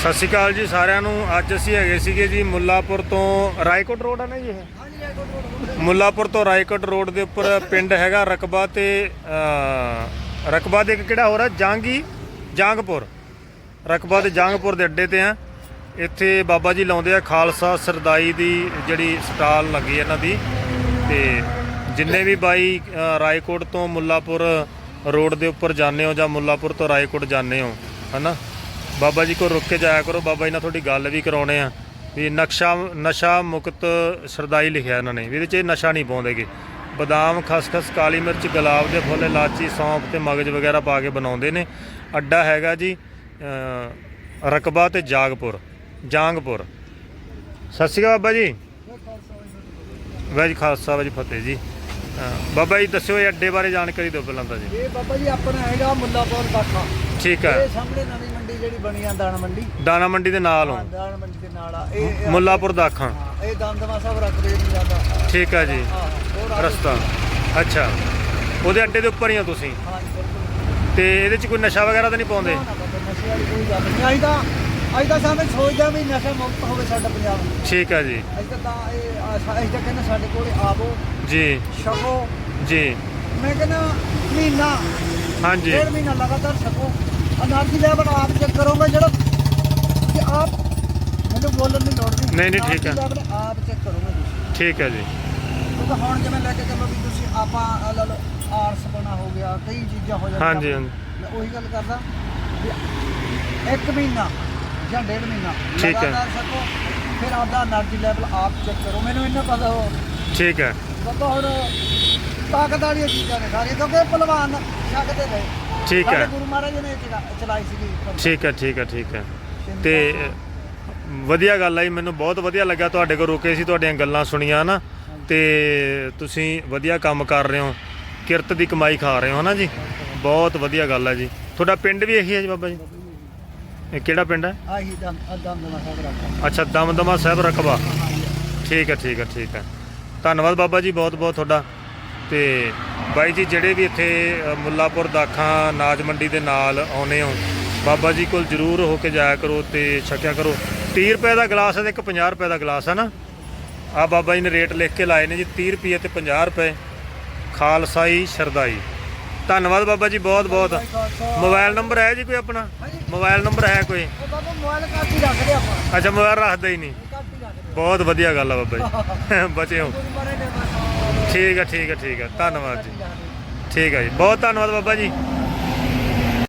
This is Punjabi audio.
ਸਤਿ ਸ਼੍ਰੀ ਅਕਾਲ ਜੀ ਸਾਰਿਆਂ ਨੂੰ। ਅੱਜ ਅਸੀਂ ਹੈਗੇ ਸੀਗੇ ਜੀ ਮੁੱਲਾਪੁਰ ਤੋਂ ਰਾਏਕੋਟ ਰੋਡ ਹੈ ਨਾ ਜੀ ਇਹ? ਮੁੱਲਾਪੁਰ ਤੋਂ ਰਾਏਕੋਟ ਰੋਡ ਦੇ ਉੱਪਰ ਪਿੰਡ ਹੈਗਾ ਰਕਬਾ ਤੇ ਰਕਬਾ ਦੇ ਕਿਹੜਾ ਹੋ ਰਿਹਾ ਜਾਂਗੀ ਜਾਂਗਪੁਰ। ਰਕਬਾ ਤੇ ਜਾਂਗਪੁਰ ਦੇ ਅੱਡੇ ਤੇ ਆ। ਇੱਥੇ ਬਾਬਾ ਜੀ ਲਾਉਂਦੇ ਆ ਖਾਲਸਾ ਸਰਦਾਈ ਦੀ ਜਿਹੜੀ ਸਟਾਲ ਲੱਗੀ ਇਹਨਾਂ ਦੀ। ਤੇ ਜਿੰਨੇ ਵੀ ਬਾਈ ਰਾਏਕੋਟ ਤੋਂ ਮੁੱਲਾਪੁਰ ਰੋਡ ਦੇ ਉੱਪਰ ਜਾਂਦੇ ਹੋ ਜਾਂ ਮੁੱਲਾਪੁਰ ਤੋਂ ਰਾਏਕੋਟ ਜਾਂਦੇ ਹੋ ਹਨਾ? ਬਾਬਾ ਜੀ ਕੋਲ ਰੁਕ ਕੇ ਜਾਇਆ ਕਰੋ, ਬਾਬਾ ਜੀ ਨਾਲ ਤੁਹਾਡੀ ਗੱਲ ਵੀ ਕਰਾਉਣੇ ਆ। ਵੀ ਨਕਸ਼ਾ, ਨਸ਼ਾ ਮੁਕਤ ਸਰਦਾਈ ਲਿਖਿਆ ਇਹਨਾਂ ਨੇ, ਵੀ ਇਹਦੇ 'ਚ ਇਹ ਨਸ਼ਾ ਨਹੀਂ ਪਾਉਂਦੇਗੇ। ਬਦਾਮ, ਖਸਖਸ, ਕਾਲੀ ਮਿਰਚ, ਗੁਲਾਬ ਦੇ ਫੁੱਲ, ਇਲਾਚੀ, ਸੌਂਫ ਤੇ ਮਗਜ ਵਗੈਰਾ ਪਾ ਕੇ ਬਣਾਉਂਦੇ ਨੇ। ਅੱਡਾ ਹੈਗਾ ਜੀ ਰਕਬਾ ਤੇ ਜਾਗਪੁਰ, ਜਾਂਗਪੁਰ। ਸਤਿ ਸ਼੍ਰੀ ਅਕਾਲ ਬਾਬਾ ਜੀ। ਵਾਹਿ ਖਾਲਸਾ, ਵਾਹਿ ਫਤਿਹ ਜੀ। ਬਾਬਾ ਜੀ ਦੱਸਿਓ ਇਹ ਅੱਡੇ ਬਾਰੇ ਜਾਣਕਾਰੀ ਦਿਓ ਪਹਿਲਾਂ ਤਾਂ ਜੀ। ਇਹ ਬਾਬਾ ਜੀ ਆਪਣਾ ਹੈਗਾ ਮੁੱਲਾਪੁਰ ਦਾਖਾ ਠੀਕ ਇਹ ਹੈ ਸਾਹਮਣੇ ਨਵੀਂ ਮੰਡੀ ਜਿਹੜੀ ਬਣੀ ਆ ਦਾਣਾ ਮੰਡੀ। ਦਾਣਾ ਮੰਡੀ ਦੇ ਨਾਲ ਹਾਂ, ਹੋ ਦਾਣਾ ਮੰਡੀ ਦੇ ਨਾਲ ਆ। ਇਹ ਇਹ- ਮੁੱਲਾਪੁਰ ਦਾਖਾਂ ਹਾਂ, ਇਹ ਦੰਦਮਾ ਸਾਹਿਬ ਰੱਖਦੇ ਨਹੀਂ ਜਾਂਦਾ ਠੀਕ ਹੈ ਜੀ। ਹਾਂ ਰਸਤਾ। ਅੱਛਾ। ਉਹਦੇ ਅੱਡੇ ਦੇ ਉੱਪਰ ਹੀ ਹੋ ਤੁਸੀਂ। ਹਾਂ ਜੀ, ਬਿਲਕੁਲ। ਤੇ ਇਹਦੇ 'ਚ ਕੋਈ ਨਸ਼ਾ ਵਗੈਰਾ ਤਾਂ ਨਹੀਂ ਪਾਉਂਦੇ? ਨਾ, ਨਾ ਬਾਬਾ, ਨਸ਼ੇ ਵਾਲੀ ਕੋਈ ਗੱਲ ਨਹੀਂ। ਅਸੀਂ ਤਾਂ ਅੱਜ ਤਾਂ ਸਾਵੇਂ ਸੋਚਦਾ ਵੀ ਨਸ਼ਾ ਮੁਕਤ ਹੋਵੇ ਸਾਡਾ ਪੰਜਾਬ। ਠੀਕ ਆ ਜੀ। ਅੱਜ ਤਾਂ ਤਾਂ ਇਹ ਅਸੀਂ ਤਾਂ ਕਹਿੰਦੇ ਸਾਡੇ ਕੋਲੇ ਆਵੋ ਜੀ। ਛਕੋ। ਜੀ। ਮੈਂ ਕਹਿੰਦਾ ਮਹੀਨਾ ਹਾਂਜੀ। ਡੇਢ ਮਹੀਨਾ ਲਗਾਤਾਰ ਛਕੋ। એનર્ਜੀ ਲੈਵਲ ਆਪ ਚੈੱਕ ਕਰੋਗੇ ਜਿਹੜਾ ਕਿ ਆਪ ਮੈਨੂੰ ਬੋਲਣ ਦੀ ਲੋੜ ਨਹੀਂ। ਨਹੀਂ, ਨਹੀਂ, ਠੀਕ ਹੈ। energy ਆਪ ਚੈੱਕ ਕਰੋਗੇ ਤੁਸੀਂ। ਠੀਕ ਆ ਜੀ। ਕਿਉਂਕਿ ਹੁਣ ਜਿਵੇਂ ਲੈ ਕੇ ਚੱਲੋ ਵੀ ਤੁਸੀਂ ਆਪਾਂ ਆਹ ਲਓ ਆਰਸ ਬਣਾ ਹੋ ਗਿਆ ਕਈ ਚੀਜ਼ਾਂ ਹੋ ਜਾਂਦੀਆਂ। ਹਾਂਜੀ ਮੈਂ ਉਹੀ ਗੱਲ ਕਰਦਾ ਇੱਕ ਮਹੀਨਾ ਠੀਕ ਹੈ। ਫਿਰ ਆਪਦਾ એનર્ਜੀ ਲੈਵਲ ਆਪ ਚੈੱਕ ਕਰੋ। ਮੈਨੂੰ ਇੰਨਾ ਪਤਾ ਹੋ ਠੀਕ ਹੈ। ਪਤਾ ਹੁਣ ਤਾਕਤ ਵਾਲੀਆਂ ਚੀਜ਼ਾਂ ਨੇ ਸਾਰੀਆਂ ਕਿਉਂਕਿ ਪਹਿਲਵਾਨ ਛਕਦੇ ਰਹੇ ਠੀਕ ਸਾਡੇ ਹੈ ਗੁਰੂ ਮਹਾਰਾਜ ਨੇ ਚਲਾ- ਚਲਾਈ ਸੀਗੀ। ਠੀਕ ਹੈ ਠੀਕ ਹੈ ਠੀਕ ਹੈ। ਤੇ ਵਧੀਆ ਗੱਲ ਆਈ ਮੈਨੂੰ ਬਹੁਤ ਵਧੀਆ ਲੱਗਾ ਤੁਹਾਡੇ ਕੋਲ ਰੁਕੇ ਸੀ ਤੁਹਾਡੀਆਂ ਗੱਲਾਂ ਸੁਣੀਆਂ ਨਾ। ਤੇ ਤੁਸੀਂ ਵਧੀਆ ਕੰਮ ਕਰ ਰਹੇ ਹੋ ਕਿਰਤ ਦੀ ਕਮਾਈ ਖਾ ਰਹੇ ਹੋ ਨਾ ਜੀ? ਬਹੁਤ ਵਧੀਆ ਗੱਲ ਹੈ ਜੀ। ਤੁਹਾਡਾ ਪਿੰਡ ਵੀ ਇਹੀ ਹੈ ਜੀ? ਬਾਬਾ ਜੀ ਇਹ ਕਿਹੜਾ ਪਿੰਡ ਹੈ? ਆਹੀ ਦਮ ਦਮ ਦਮਾ ਸਾਹਿਬ ਰੱਖਾ ਅੱਛਾ ਦਮਦਮਾ ਸਾਹਿਬ ਰਕਬਾ। ਠੀਕ ਹੈ ਠੀਕ ਹੈ ਠੀਕ ਹੈ। ਧੰਨਵਾਦ ਬਾਬਾ ਜੀ ਬਹੁਤ ਬਹੁਤ ਤੁਹਾਡਾ। ਤੇ ਬਾਈ ਜੀ ਜਿਹੜੇ ਵੀ ਇੱਥੇ ਮੁੱਲਾਪੁਰ ਦਾਖਾਂ ਨਾਜ ਮੰਡੀ ਦੇ ਨਾਲ ਆਉਨੇ ਹੋ ਬਾਬਾ ਜੀ ਕੋਲ ਜਰੂਰ ਹੋ ਕੇ ਜਾਇਆ ਕਰੋ ਤੇ ਛਕਿਆ ਕਰੋ। 30 ਰੁਪਏ ਦਾ ਗਲਾਸ ਹੈ ਤੇ ਇੱਕ 50 ਰੁਪਏ ਦਾ ਗਲਾਸ ਹੈ ਨਾ? ਆ ਬਾਬਾ ਜੀ ਨੇ ਰੇਟ ਲਿਖ ਕੇ ਲਾਏ ਨੇ ਜੀ 30 ਰੁਪਏ ਤੇ 50 ਰੁਪਏ। ਖਾਲਸਾਈ ਸ਼ਰਦਾਈ। ਧੰਨਵਾਦ ਬਾਬਾ ਜੀ ਬਹੁਤ ਬਹੁਤ। ਮੋਬਾਈਲ ਨੰਬਰ ਹੈ ਜੀ ਕੋਈ ਆਪਣਾ? ਮੋਬਾਈਲ ਨੰਬਰ ਹੈ ਕੋਈ? ਉਹ ਬਾਬਾ ਮੋਬਾਈਲ ਕਾਟ ਹੀ ਰੱਖਦੇ ਆਪਾਂ। ਅੱਛਾ ਮੋਬਾਈਲ ਰੱਖਦਾ ਹੀ ਨਹੀਂ। ਬਹੁਤ ਵਧੀਆ ਗੱਲ ਆ ਬਾਬਾ ਜੀ। ਬਚੇ ਹੋ। ਠੀਕ ਹੈ ਠੀਕ ਹੈ ਠੀਕ ਹੈ ਧੰਨਵਾਦ ਜੀ। ਠੀਕ ਹੈ ਜੀ। ਬਹੁਤ ਧੰਨਵਾਦ ਬਾਬਾ ਜੀ।